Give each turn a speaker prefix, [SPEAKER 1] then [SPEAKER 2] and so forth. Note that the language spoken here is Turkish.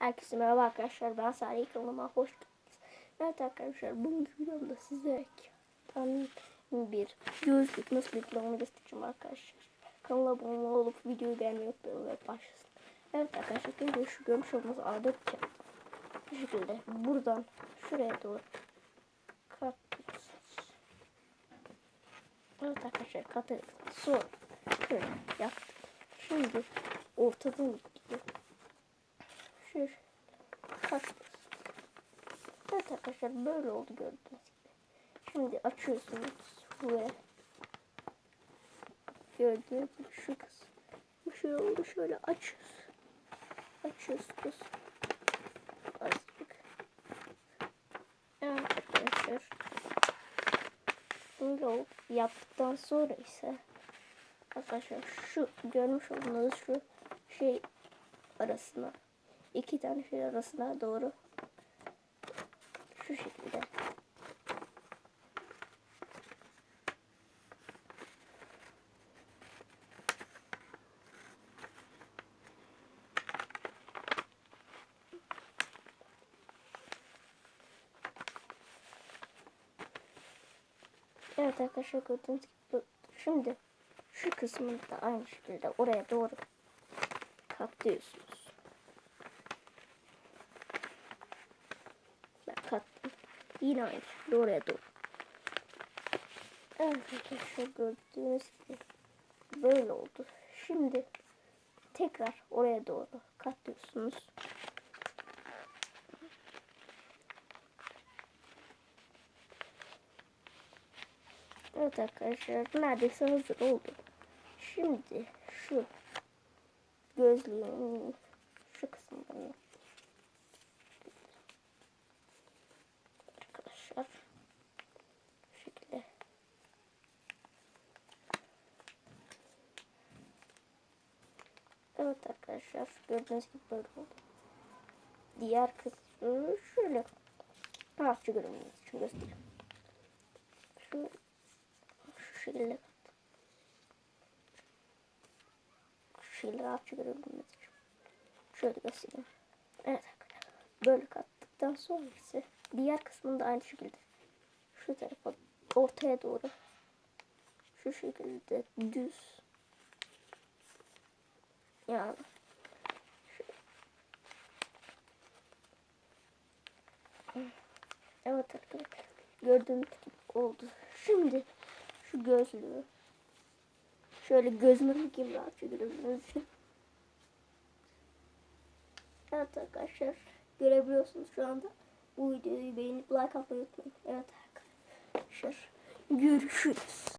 [SPEAKER 1] Herkese merhaba arkadaşlar. Ben Salih kanalıma hoş geldiniz. Evet arkadaşlar bugünkü videomda size tam bir gözlük nasıl yapıldığını göstereceğim arkadaşlar. Kanala abone olup videoyu beğenmeyi unutmayın ve başlasın. Evet arkadaşlar şimdi şu görmüş olduğunuz adet. Bu şekilde buradan şuraya doğru katıyorsunuz. Evet arkadaşlar katladık. Sonra şöyle yaptık. Şimdi ortadan gidiyor. Şu katıyorsunuz. Evet arkadaşlar böyle oldu gördüğünüz gibi. Şimdi açıyorsunuz ve gördüğünüz gibi şu kısım. Bu şey oldu şöyle açıyoruz. Açıyorsunuz. Azıcık. Evet arkadaşlar. Böyle oldu. Yaptıktan sonra ise arkadaşlar şu görmüş olduğunuz şu şey arasına iki tane şey arasına doğru şu şekilde Evet arkadaşlar gördüğünüz gibi şimdi şu kısmını da aynı şekilde oraya doğru katlıyorsunuz. Ben kattım. Yine aynı oraya doğru. Evet arkadaşlar gördüğünüz gibi böyle oldu. Şimdi tekrar oraya doğru katlıyorsunuz. Evet arkadaşlar neredeyse hazır oldu. Şimdi şu gözlüğün şu kısmını arkadaşlar şu şekilde Evet arkadaşlar gördüğünüz gibi böyle oldu. Diğer kısmı şöyle rahatça görünmeniz için göstereyim. Şu şu şekilde şu şekilde rahatça görebilmeniz için. Şöyle göstereyim. Evet arkadaşlar. Böyle kattıktan sonra ise diğer kısmını da aynı şekilde şu tarafa ortaya doğru şu şekilde düz şu- Evet arkadaşlar gördüğünüz gibi oldu. Şimdi şu gözlüğü şöyle gözüme bakayım rahatça görebilmeniz için. Evet arkadaşlar görebiliyorsunuz şu anda. Bu videoyu beğenip like atmayı unutmayın. Evet arkadaşlar görüşürüz.